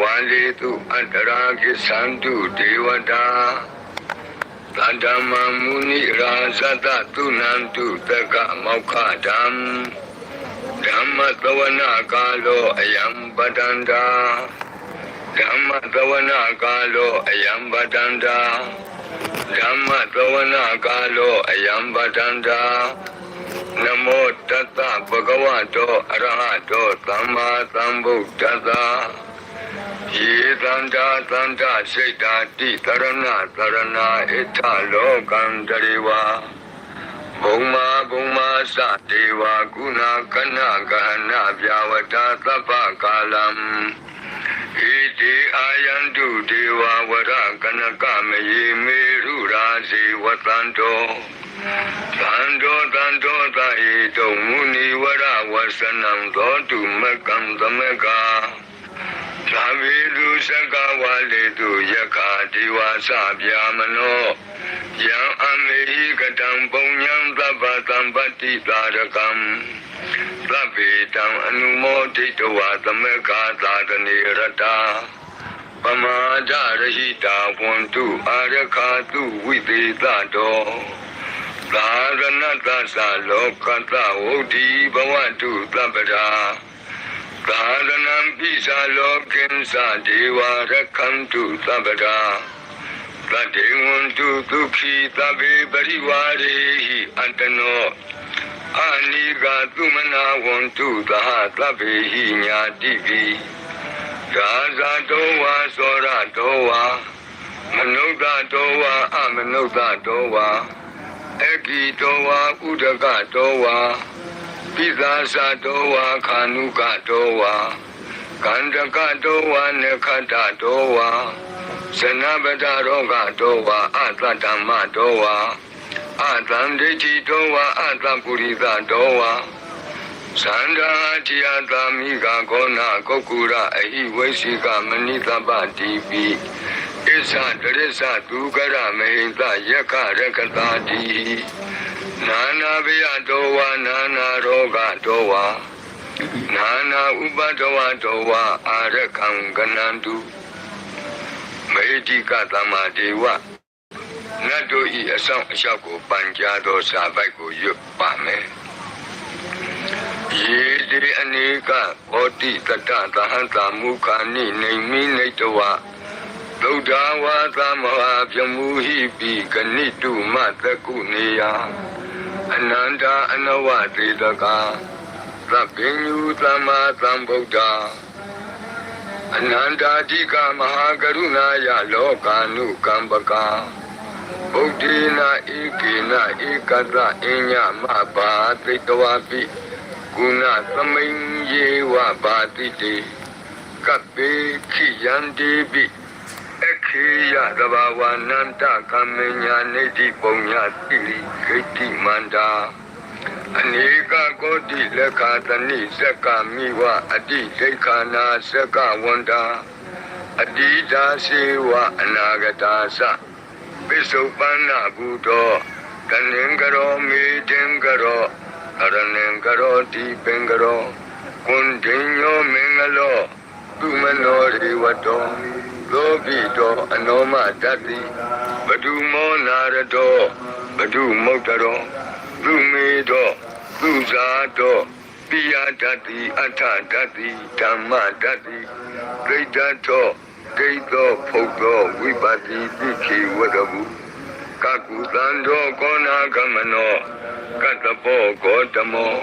ဝါလေတုအတ္တရာကိသန္တုဒေဝတာသန္ဓမ္မမုနိရာဇတသုနန္တုတက္ကမောက္ခဓမ္မဓမ္မသဝနာကာလောအယံပတန္တာဓမ္မသဝနာကာလောအယံပတန္တာဓမ္မသဝနာကာလောအယံပတန္တာနမောတတ္တဗုဒ္ဓဝါတောအရဟတောသမ္မာသမ္ဗုဒ္ဓတ္တ ယေတန္တာတန္တာစိတ်တာတိတရဏတရဏဣထလောကံတရေဝဘုံမာဘုံမာသတေဝကုဏကနကဟဏဗျာဝတသဗ္ဗကာလံဣတိအာယန္တုဒေဝဝရကနကမယေမေရုရာဇေဝတန္တောသန္တောသန္တောသဟိတုံမုနိဝရဝဆနံသောတုမကံသမကာ သာဝေတုသက္ကဝါလေတုယက္ခာဒေဝသဗျာမနောယံအမေဟိကတံပုံညံသဗ္ဗသံပတ္တိသာရကံသဗ္ဗေတံအနုမောဒိတဝသမက္ခာသာတနေရတပမာဒရဟိတာဝန္တုအာရခာတုဝိသေသတောသာရဏတသလောကတဝုဒ္ဓိဘဝတုသဗ္ဗရာ သာရဏံပိစာလောကိဉ္စဒေဝရခန္တုသဗ္ဗရာသတ္တေဝန္တုဒုက္ခိသဗ္ဗေပရိဝါရေဟိအတ္တနောအာနိကသုမနာဝန္တုသဟသဗ္ဗေဟိညာတိပိသာဇာတောဝါသောရတောဝါမနုဿတောဝါအမနုဿတောဝါအဂိတောဝါဥဒကတောဝါ ပိသာသတောဝါခာနုကတောဝါကန္တကတောဝါနခတတောဝါသနပတရောဂတောဝါအသတ္တမတောဝါအသံဒိဋ္ဌိတောဝါအသပုရိသတောဝါသန္တာတိယသာမိကကောနာကုတ်ကူရအဟိဝိရှိကမဏိတပတိပိဣသတရစ္ဆသူကရမဟိတယက္ခရကတာတိ နာနာဘယတောဝါနာနာရောဂတောဝါနာနာဥပဒဝတောဝါအာရကံကနန္တုမေတိကသမ္မာဒေဝနတ်တို့ဤအဆောင်အလျှောက်ကိုပန်ကြားသောစာပိုက်ကိုရွတ်ပါမယ်ယေတိအနေကဘောတိတတသဟံတာမုခာနိနေမိနေတဝသုဒ္ဓဝါသမဟာပြမူဟိပိကနိတုမတကုနေယ အနန္တာအနဝတေတကာသဗ္ဗညုသမ္မာသမ္ဗုဒ္ဓအနန္တာတိကမဟာကရုဏာယလောကာနုကမ္ပကာဗုဒ္ဓေနာဧကေနဧကတအညမဘာသိတဝပိကုဏသမိန်ယေဝဘာတိတေကပေခိယန္တိပိ ခေယသဘာဝနန္တကမညာနေတိပုံညာတိဂိတိမန္တာအနေကကောတိလက်ခာတဏိစက္ကမိဝအတိဒိဋ္ဌာနာစက္ကဝန္တာအတိဒါစေဝအနာဂတာသပိစုပန္နဘူတောတဏင်္ဂရောမေတင်္ဂရောအရဏင်္ဂရောတိပင်္ဂရောကွန်ဒိညောမင်္ဂလောသူမနောရိဝတော လောဘိတောအနောမတတ္တိဘဒုမောနာရတောဘဒုမုတ်တရောသူမေတောသူဇာတောပိယတတ္တိအထတတ္တိဓမ္မတတ္တိဒိဋ္ဌတောဒိဋ္ဌောဖုတ်သောဝိပတိတိခေဝတဘူကကုသံတောကောနာကမနောကတ္တဘောဂောတမော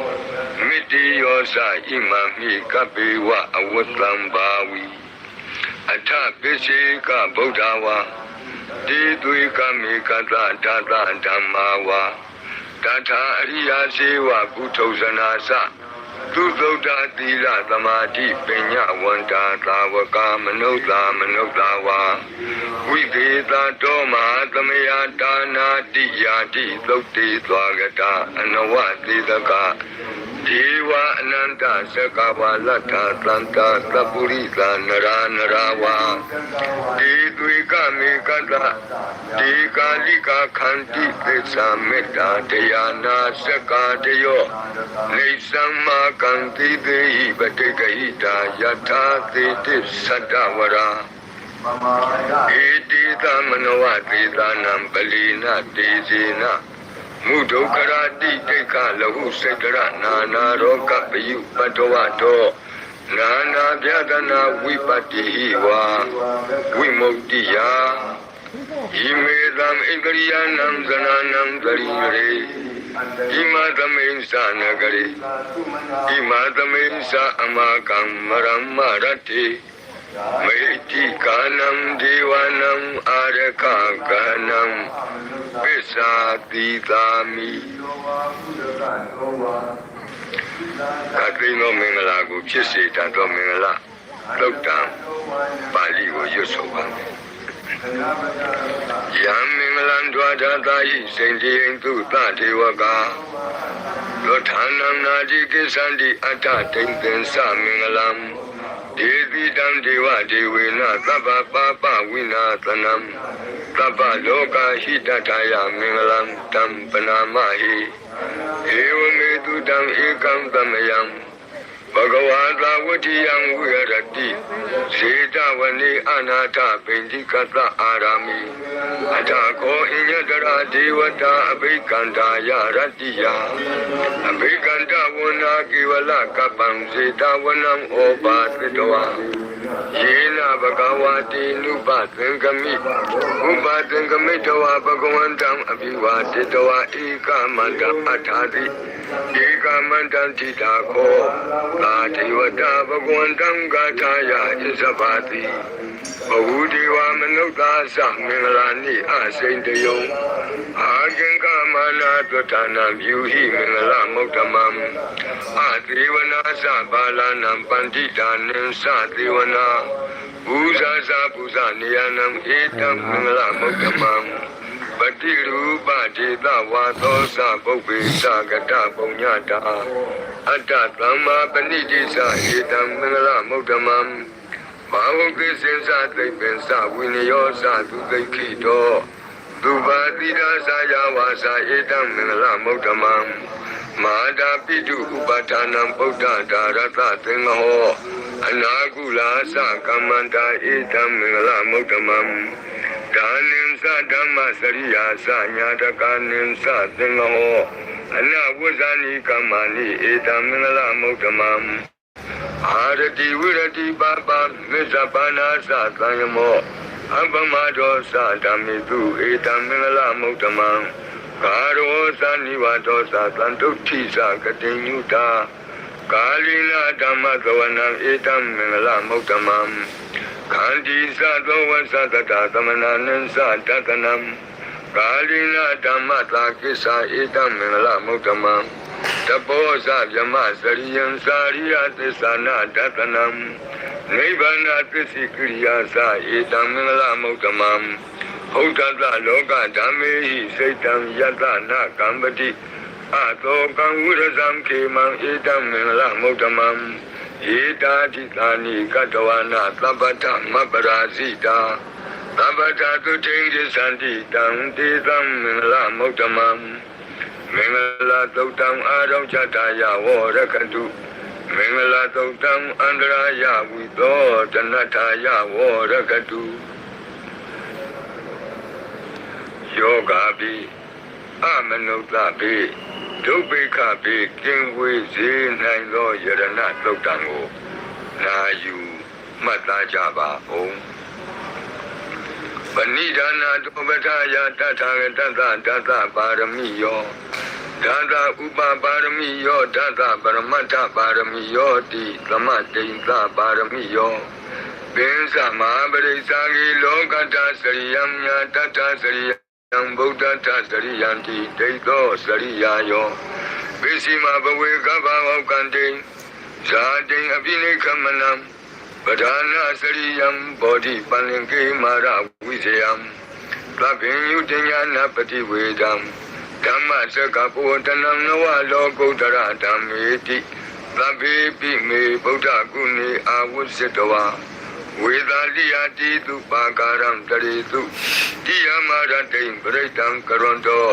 မိတိယောသဣမံမိကပေဝအဝတ္တံဘာဝီ အထပိစေကဗုဒ္ဓဝါတိသွေကမေကသဒါသဓမ္မာဝါတထာအရိယာစေဝကုထုဇနာသသူသုဒ္ဓသီလသမာဓိပညာဝန္တာသာဝကမနုဿာမနုဿာဝါဝိသေသတောမဟာသမယဒါနာတိယာတိသုတ်တေသွားကတာအနဝသေတက ဒေဝအနန္တသက္ကဝါလတ္ထသန္တာသပ္ပုရိသနရာနရာဝါဒေသွေကမေကတဒေကာလိကာခန္တိသစ္စာမေတ္တာတရားနာစက္ကာတယောနေသမ္မာကံတိသေဟိပတိကဟိတာယထာသေတိသတ္တဝရာဧတိသမနဝသေသနံပလီနတေဇေန မုဒုက္ခရာတိတိတ်ခလဟုစေတရနာနာရောဂပယုပတ္တဝတောနာနာပြဒနာဝိပတ္တိဟိဝါဝိမု ക്തി ယဣမေသံဣန္ဒရိယနံဇနာနံတရိရေဣမသမိန်သနဂရေဣမသမိန်သအမကံမရမရတိ မေတိကာနံဒေဝနံအာရခကနံပစ္စာတိသာမိကတိနောမင်္ဂလာကိုဖြစ်စေတတ်သောမင်္ဂလာသုတ်တံပါဠိကိုရွတ်ဆိုပါမယ်ယံမင်္ဂလံဒွါဒတာယိစိန်တိယံသူသတေဝကာလောဌာနံနာတိကိသန္တိအတ္တတိံသင်္သမင်္ဂလံ ဒေတိတံဒေဝဒေဝေနသဗ္ဗပါပဝိနာသနံသဗ္ဗလောကဟိတတယမင်္ဂလံတံပနာမဟိဧဝမေတုတံဧကံသမယံ ဘဂဝါသာဝတိယံဝိရတိစေတဝနေအနာထပိန္တိကသအာရမိအထာခောဣညတရာဒေဝတာအဘိကန္တာယရတ္တိယအဘိကန္တဝနာကေဝလကပ္ပံစေတဝနံဩပါသတဝါ ယေနဘဂဝတိနုပသင်္ကမိဥပသင်္ကမိတဝဘဂဝန္တံအဘိဝါတိတဝဧကမန္တအထာတိဧကမန္တတိတာခောသာတိဝတဘဂဝန္တံဂါထာယဣဇဘာတိဘဝုဒီဝမနုဿာသမင်္ဂလာနိအစိန်တယုံအာကင်္ကမနာတွဋ္ဌာနံပြုဟိမင်္ဂလမုဒ္ဓမံအသေဝနာသဘာလနံပန္တိတာနံသသေဝနာဘူဇာဇာပူဇာနေယနံဧတံမင်္ဂလမုဒ္ဓမံပတိရူပဒေသဝါသောသပုပ္ပေသကတပုံညတာအတ္တသမ္မာပဏိတိသဧတံမင်္ဂလမုဒ္ဓမံဘာဝကိစင်္စသိပ္ပင်္စဝိနယောသသူသိခိတောသူပါတိရာသာယဝါစာဧတံမင်္ဂလမုဒ္ဓမံ မာတာပိတုဥပဌာနံဗုဒ္ဓဒါရသသင်္ဃဟောအနာကုလာသကမ္မန္တာဧတံမင်္ဂလမုဒ္ဓမံဒါနိသဓမ္မစရိယာသညာတကနိသသင်္ဃဟောအနဝဇ္ဇာနိကမ္မာနိဧတံမင်္ဂလမုဒ္ဓမံအာရတိဝိရတိပါပမစ္ဆပါနာသသံယမောအပမဒောသဓမ္မိတုဧတံမင်္ဂလမုဒ္ဓမံ ကာရောသနိဝါဒောသသံတုဋ္ဌိသကတိညုတာကာလိနာဓမ္မသဝနံဧတံမင်္ဂလမုဒ္ဓမံခန္တီသသောဝသတတသမနာနံသတတနံကာလိနာဓမ္မသာကိစ္ဆာဧတံမင်္ဂလမုဒ္ဓမံတဘောဇဗြမစရိယံစာရိယသစ္စာနာတတနံနိဗ္ဗာနသစ္စိကိရိယာသဧတံမင်္ဂလမုဒ္ဓမံ ဟုတ်တတလောကဓမ္မေဟိစိတ်တံယတနာကံပတိအသောကံဝိရဇံခေမံဧတံမင်္ဂလမုဒ္ဓမံဧတာတိသာနိကတဝနာသဗ္ဗတမပရာဇိတာသဗ္ဗတသုတိရိသန္တိတံတေသံမင်္ဂလမုဒ္ဓမံမင်္ဂလသုတ်တံအာရောချတာယဝရကတုမင်္ဂလသုတ်တံအန္တရာယဝိသောတနထာယဝရကတု ယောဂာပိအမနုဿပိဒုဗ္ဗေခပိကင်ဝေစေနိုင်သောယရဏသုတ်တံကိုနာယူမှတ်သားကြပါဦးပဏိဒါနာတောပထယာတထာဂတသတသပါရမိယောဒါသဥပပါရမိယောဒါသပရမတ္ထပါရမိယောတိသမတိန်သပါရမိယောပင်္စမဟာပရိစ္ဆာဂိလောကတစရိယံညာတတစရိယံ ဗုဒ္ဓတစရိယံတိဒိဋ္ဌောစရိယာယောပိစီမဘဝေကဗ္ဗဝကံတိဇာတိအပိနိခမနံပဓာနာစရိယံဘောဓိပန္လင်ကေမာရဝိဇယံသဗ္ဗညုတညာနာပတိဝေဒံဓမ္မစကပုတနံနဝလောကုတ္တရဓမ္မေတိသဗ္ဗေပိမေဗုဒ္ဓကုဏေအာဝုစတဝါ ဝေသာလိယတိတုပါကာရံတရေတုတိယမရတိံပရိတံကရွန်တော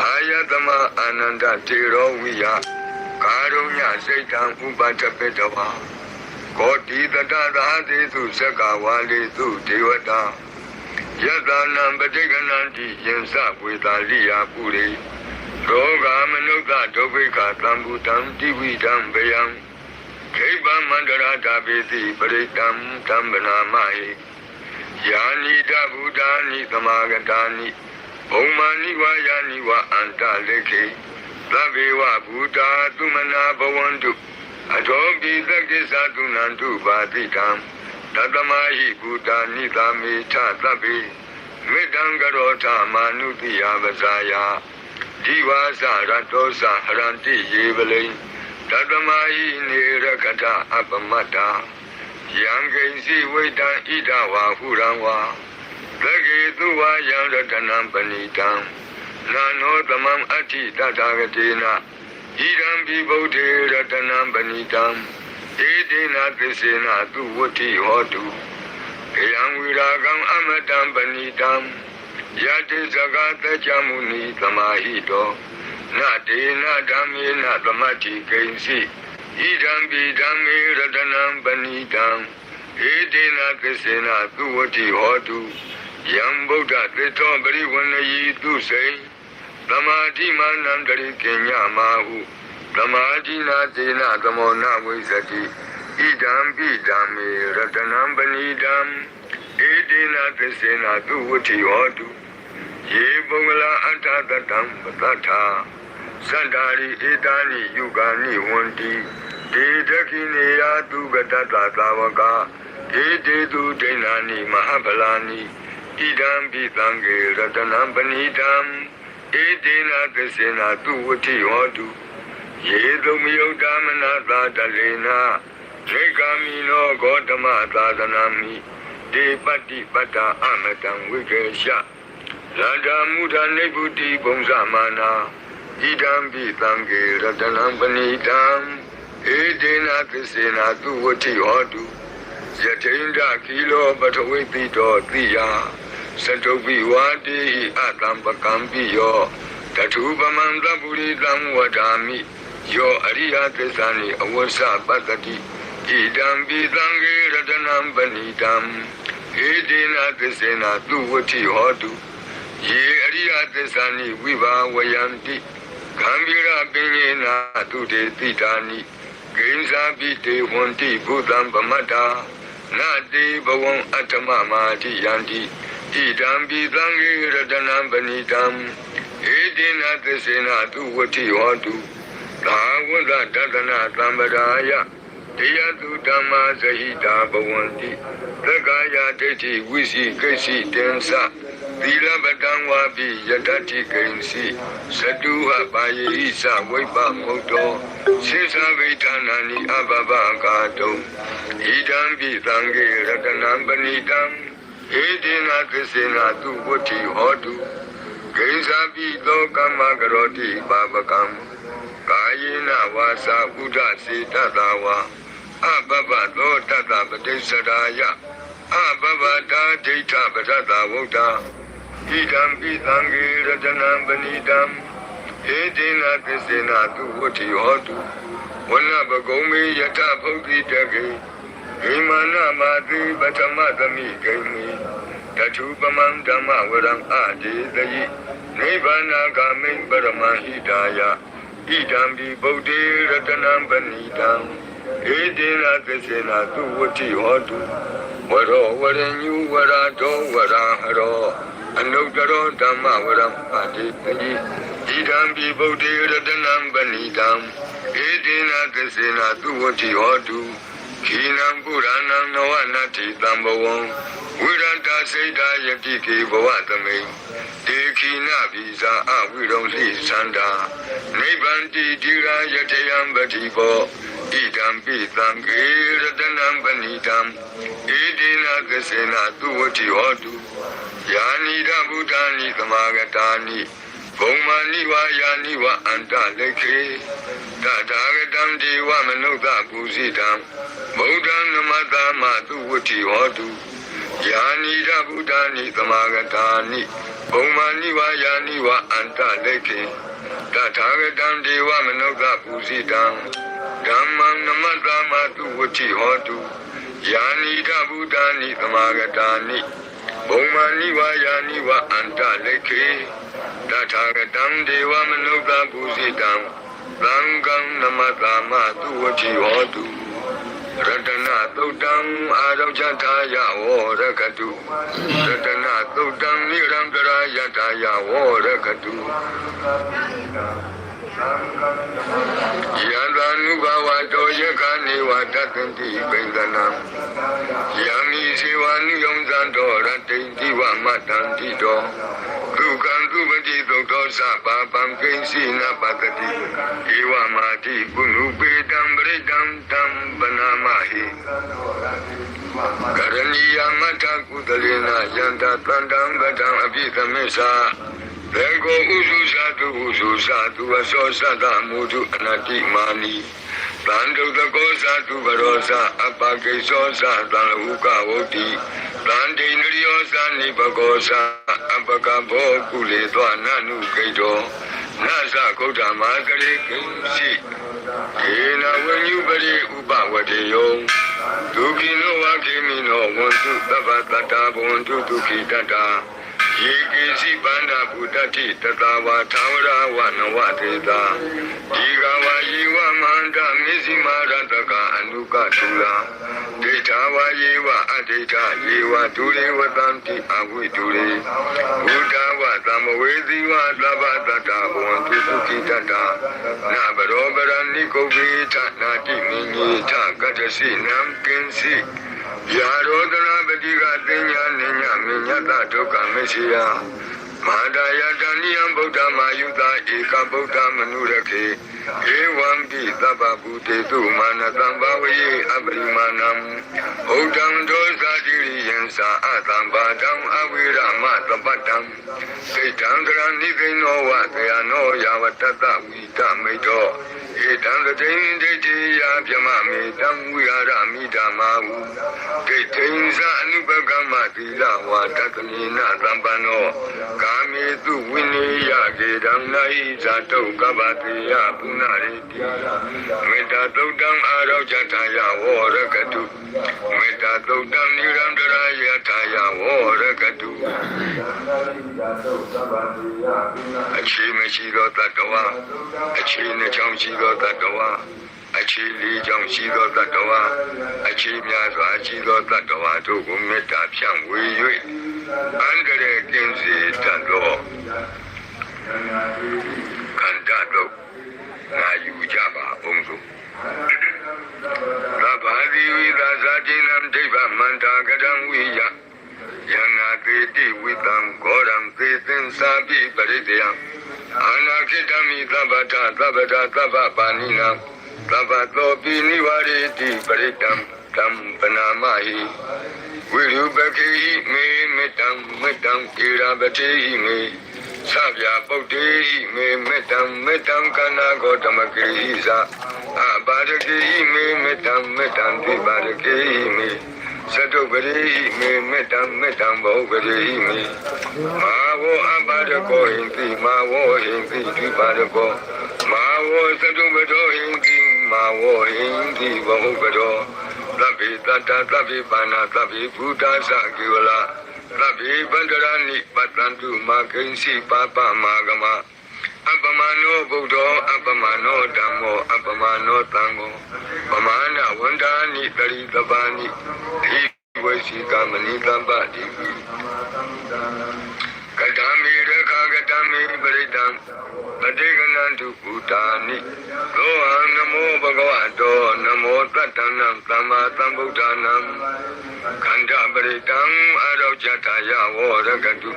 အာယတမအာနန္ဒတေရောဝိယကာရုညစိတ်တံဥပတပိတဝါကောတိတတသာတိသုစကဝါလေသုဒေဝတာယတနာပဋိကဏံတိယင်စဝေတာလိယာပုရိရောဂမနုဿဒုဗ္ဗိခသံဘူတံတိဝိတံဗယံ ခိဗ္ဗမန္တရာတာပိတိပရိတံသံဗနာမဟိယာနိတဗုဒ္ဓာနိသမာဂတာနိဘုံမာနိဝါယာနိဝအန္တလေခေသဗ္ဗေဝဘူတာသုမနာဘဝန္တုအထောပိသက္ကိသတုနန္တုပါတိတံတတမဟိဘူတာနိသာမေထသဗ္ဗေမေတ္တံကရောထမာနုတိယပဇာယဒီဝါစရတောစဟရန္တိယေပလိံ တတမဟိနေရကထအပမတ္တာယံကိဉ္စီဝိတံဣဒဝါဟုရံဝါသကေသူဝါယံရတနံပဏိတံနာနောသမံအဋ္ဌိတထာဂတေနဣဒံပိဗုဒ္ဓေရတနံပဏိတံဧတေနသစ္စေနသူဝတ္ထိဟောတုေယံဝိရာကံအမတံပဏိတံယတိစကာတကြမုနိသမာဟိတော နတေနဓမ္မေနသမတ္တိကိဉ္စီဣဒံပိဓမ္မေရတနံပဏိတံဧတေနသစ္စေနသူဝတ္ထိဟောတုယံဗုဒ္ဓသစ္စောပရိဝဏယီသူစိံသမာဓိမာနံတရိကညမာဟုသမာဓိနာသေနသမောနဝိဇ္ဇတိဣဒံပိဓမ္မေရတနံပဏိတံဧတေနသစ္စေနသူဝတ္ထိဟောတုယေပုဂ္ဂလအတ္တတတံပတ္ထာ သန္တာရိဧတာနိယုဂာနိဝန္တိဒေဒခိနေယသူကတတ္တသာဝကဧတေသူဒိဏာနိမဟာဗလာနိဣဒံပိသံဃေရတနံပဏိတံဧတေနသစ္စေနသူဝတ္ထိဟောတုယေတုမယုတ်တမနာသာတလေနာခေကာမိနောဂေါတမသာသနာမိဒေပတ္တိပတ္တာအမတံဝိကေရှလန္တာမုဒနိဗ္ဗုတိဘုံဇမာနာ ဣဒံပိသံဃေရတနံပဏိတံဧဒေနာသစ္စေနာသူဝတိဟောတုယထိန္ဒကိလောပထဝိတိတောတိယသတုပိဝါတိဟိအတံပကံပိယောတထုပမံသဗ္ဗုရိတံဝဒာမိယောအရိယသစ္စာနိအဝဆပတ္တိဣဒံပိသံဃေရတနံပဏိတံဧဒေနာသစ္စေနာသူဝတိဟောတုယေအရိယသစ္စာနိဝိဘာဝယံတိ ဂံဗီရပင်ယေနာသူတေတိတာနိကိဉ္စာပိတေဝန္တိဘုဒ္ဓံပမတ္တာနာတိဘဝံအတ္တမမာတိယန္တိဣဒံပိသံဃေရတနံပဏိတံဧတေနာသစ္စေနာသူဝတိဟောတုသာဝတ္တတတနာသံပရာယတရားသူဓမ္မဇဟိတာဘဝန္တိသက္ကာယဒိဋ္ဌိဝိစီကိစီတင်္စ သီလပတံဝါပိယတတိကိဉ္စီသတုဟပါယေဟိသဝိပမုတ်တောစေသဗိဌာနာနိအဘဘကာတုံဣဒံပိသံဃေရတနံပဏိတံဧတေနသစ္စေနသူဝတ္ထိဟောတုကိဉ္စာပိသောကမ္မကရောတိပါပကံကာယေနဝါစာဥဒ္ဒစေတတဝါအဘဘသောတတပတိစ္ဆရာယအဘဘတာဒိဋ္ဌပရတဝုဒ္ဓ ဣဒံပိသံဃေရတနံပဏိတံဧတေနသစ္စေနသူဝတ္ထိဟောတုဝနဘဂုံမေယထဖုတ်တိတကေဣမနမတိပထမသမိဂိမိတထုပမံဓမ္မဝရံအတေတယိနိဗ္ဗာနဂာမိံပရမဟိတာယဣဒံပိဗုဒ္ဓေရတနံပဏိတံဧတေနသစ္စေနသူဝတ္ထိဟောတုဝရောဝရညုဝရတောဝရဟရော အနုတ္တရောဓမ္မဝရံအတေတယိဣဒံပိဗုဒ္ဓေရတနံပဏိတံဧတေနသစ္စေနသူဝတ္ထိဟောတုခိနံပုရဏံနဝနတ္တိတံဘဝံဝိရန္တာစိတ်တာယတိကေဘဝသမိန်ဒေခိနဗိဇာအဝိရုံလိသန္တာနိဗ္ဗန္တိတိရာယတယံပတိဘောဣဒံပိသံဃေရတနံပဏိတံဧတေနကစေနသူဝတိဟောတု ယာနိဒဗုဒ္ဓာနိသမာဂတာနိဘုံမာနိဝါယာနိဝအန္တလိခေတထာဂတံဒီဝမနုဿပူဇိတံဗုဒ္ဓံနမတမသူဝတိဟောတုယာနိရဗုဒ္ဓာနိသမာဂတာနိဘုံမာနိဝါယာနိဝအန္တလိခေတထာဂတံဒီဝမနုဿပူဇိတံဓမ္မံနမတမသူဝတိဟောတုယာနိရဗုဒ္ဓာနိသမာဂတာနိ ဘုံမာနိဝါယာနိဝအန္တလိခေတထာဂတံဒေဝမနုဿပူဇိတံသံဃံနမတာမသူဝတိဟောတုရတနာသုတ်တံအာရောချထာယဝရကတုရတနာသုတ်တံနိရံတရာယထာယဝရကတု ယန္တာနုဘဝတောယခာနေဝတတန္တိပိန္ဒနာယံမိစေဝနုယုံဇံတော်ရတိန်တိဝမတန္တိတော်ဒုက္ခံသူပတိသုတ်တော်သဗ္ဗပံကိဉ္စီနပတတိဧဝမာတိပုဏုပေတံပရိတံတံပနာမဟိကရဏီယမထကုတလေနယန္တတန္တံဗတံအပိသမေသာ ဘေကောဥစုသာတုဥစုသာတုအသောသတ္တမုတုအနတိမာနီတန်တုတကောသာတုဘရောသာအပကိသောသာတံဥကဝုတိတန်တိန္ဒရိယောသာနိဘကောသာအပကဘောကုလေသောနနုကိတောနသကုဋ္ဌမာကရေကိဉ္စီေနဝဉ္ညုပရိဥပဝတေယောဒုက္ခိနောဝခေမိနောဝန္တုသဗ္ဗတတ္တာဘဝန္တုဒုက္ခိတတ္တာ ယေကိစီပန္နာဘုဒ္ဓတိတတဝါသာဝရဝနဝတေတာဒီကဝါယေဝမန္တမေဇိမာရတကအနုကထူလာဒိဋ္ဌဝါယေဝအဒိဋ္ဌယေဝဒုရေဝတံတိအဝိဒုရေဘုဒ္ဓဝသမဝေဇိဝသဗ္ဗတတ္တာဘဝန္တုဒုက္ခိတတ္တာနဘရောပရဏိကုဗ္ဗေထနာတိမိညေထကတ္တစီနံကင်စီ ယာရောဒနာပတိကတင်ညာနိညာမိညတဒုက္ခမရှိယမဟာဒယတဏိယံဗုဒ္ဓမာယုတာဧကဗုဒ္ဓမနုရခေဧဝံပိသဗ္ဗဗုတေတုမာနတံဘာဝယေအပရိမာဏံဘုဒ္ဓံဒောဇာတိရိယံသာအတံဘာတံအဝိရမသပ္ပတံစိတ်တံကရဏိကိနောဝတယနောယာဝတ္တဝိတမိတော ဧတံတတိဒိဋ္ဌိယပြမမေတံဝိဟာရမိဓမ္မာဟုဒိဋ္ဌိဉ္စအနုပကမ္မသီလဝါတတနိနသံပန္နောကာမေတုဝိနိယကေတံနာဟိဇာတုကပ္ပတိယပုဏ္ဏရေတိမေတ္တာသုတ်တံအာရောဇထာယဝရကတုမေတ္တာသုတ်တံနိရန္တရာယထာယဝရကတုအခြေမရှိသောတတ္တဝါအခြေနှချောင်းရှိသောတတ္တဝါအခြေလေးချောင်းရှိသောတတ္တဝါအခြေများစွာရှိသောတတ္တဝါတို့ကိုမေတ္တာဖြန့်ဝေ၍အန္တရာယ်ကင်းစေတတ်သောခန္ဓာတို့ငါယူကြပါအောင်စို့သဗ္ဗာတိဝိသဇာတိနံဒိဗ္ဗမန္တာကတံဝိယယန္နာတေတိဝိတံဂောရံသေသင်္စာပိပရိတယံ အာနာခိတမိသဗ္ဗတသဗ္ဗတသဗ္ဗပါဏိနံသဗ္ဗတောပိနိဝရတိပရိတံတံပနာမဟိဝိရုပခေဟိမေမေတံမေတံဣရာပတိဟိမေသဗျာပုတ်တေဟိမေမေတံမေတံကနာဂောတမကေဟိသာအပါရကေဟိမေမေတံမေတံတိပါရကေဟိမေ သတုပရိဟိမေမေတ္တံမေတ္တံဘောပရိဟိမေမာဝောအပါဒကောဟိတိမာဝောဟိတိဒီပါဒကောမာဝောသတုပတောဟိတိမာဝောဟိတိဘောပတောသဗ္ဗေတတ္တသဗ္ဗေပါဏသဗ္ဗေဘုဒ္ဓသကေဝလာသဗ္ဗေဗန္ဒရာနိပတ္တန္တုမာကိဉ္စီပါပမာဂမ အပမနောဗုဒ္ဓောအပမနောဓမ္မောအပမနောသံဃောပမာဏဝန္ဒာနိတရိတပါနိဣဝေရှိကမနိတံပတိကတံမေရခကတံမေပရိတံ ပတိကနန္တုဘူတာနိသောဟံနမောဘဂဝတောနမောတတ္တနံသမ္မာသမ္ဗုဒ္ဓနာခန္ဓာပရိတံအရောဇထာယဝရကတု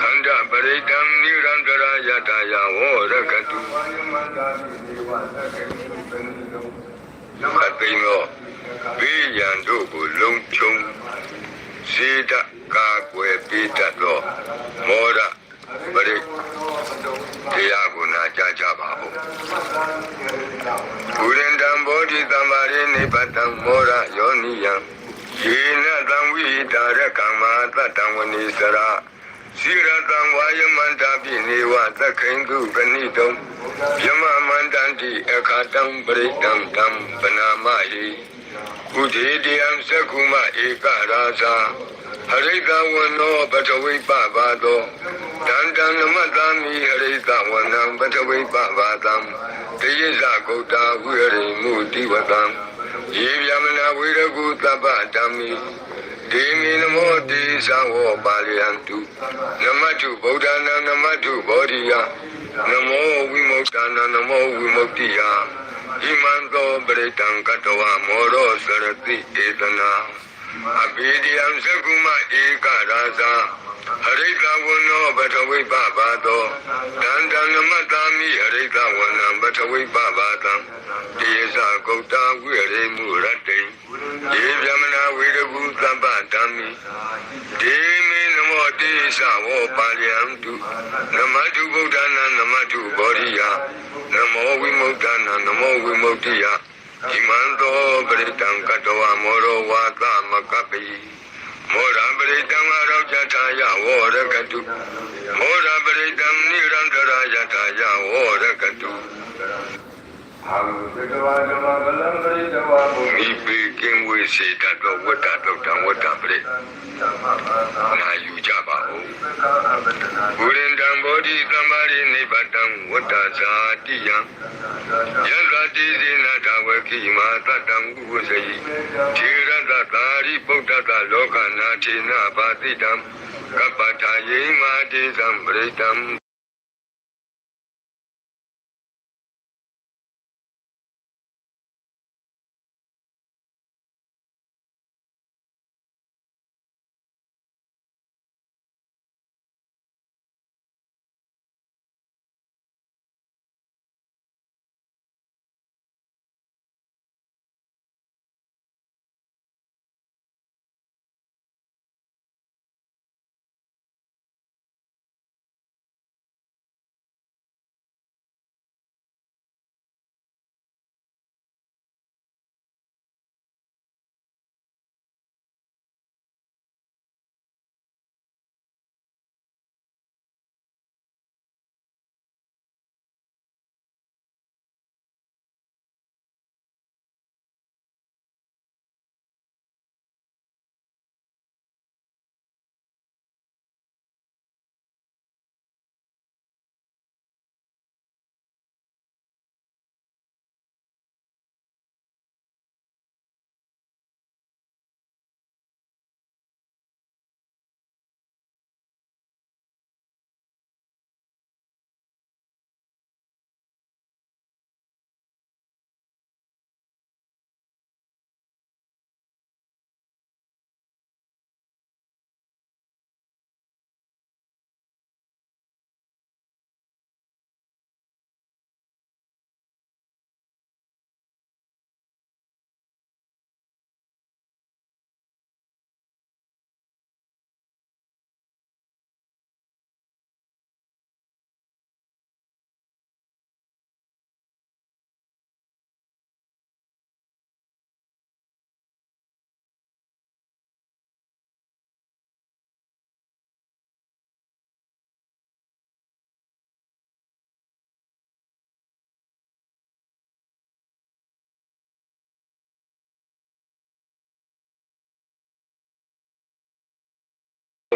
ခန္ဓာပရိတံနိရန္တရာယထာယဝရကတုခတိနောဘေးရန်တို့ကိုလုံခြုံစေတကာကွယ်ပေးတတ်သောမောရ ပရိတရားကိုနာကြကြပါဦးဘုရင်တံဘောဓိသမ္မာရိနိဗ္ဗတံမောရယောနိယံယေနတံဝိတာရကမ္မာတတံဝနိစရာစီရတံဝါယမန္တာပိနေဝသက္ခိန္ဓုပဏိတုံယမမန္တန္တိအခါတံပရိတံတံပနာမဟိ ကုသေတယံသက္ခုမဧကရာဇာဟရိတဝနောပတဝိပပါတောတန်တံနမတံမိဟရိတဝနံပတဝိပပါတံတယိဇဂௌတာဝိရိမုတိဝတံယေဗျမနာဝိရကုတပ္ပဓမ္မိဒေမီနမောတိသံဝောပါလယံတုနမတုဗုဒ္ဓနာနမတုဗောဓိယနမောဝိမု ाना नमो विमुक्ति ဣမံသောပရိတံကတဝမောရောစရတိဧတနာအဘိဓိယံသကုမဧကရာဇာဟရိတဝနောပထဝိပဘာသောတန္တနမတာမိဟရိတဝနံပထဝိပဘာတံတေဇဂௌတာဝိရိမုရတ္တိယေဗျမနာဝိရကုသဗ္ဗဓမ္မိဒေမိနမော တေသဝောပါလျံတုနမတုဗုဒ္ဓနာနမတုဘောရိယနမောဝိမု क्त နာနမောဝိမု क्ति ယဣမံသောပရိတံကတဝမောရောဝါသမကပိမောရံပရိတံအရောဇထာယဝောရကတုမောရံပရိတံနိရန္တရာယထာယဝောရကတု အာဟုတတဝါဓမ္မကလံပရိတဝါဘုမိပေကင်ဝေစေတတောဝတ္တတောတံဝတ္တပရိနာယူကြပါဦးဘုရင်တံဘောဓိသမ္မာရိနိဗ္ဗတံဝတ္တဇာတိယံယံဂတိဇိနာတဝကိမာတတံဥပဇယိထေရတသာရိပုတ္တတလောကနာထေနဘာတိတံကပ္ပထာယေမာတိသံပရိတံ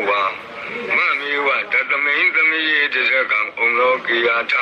ဝါမမေဝတတမိန်သမိယေတဇကံဩလောကေယထ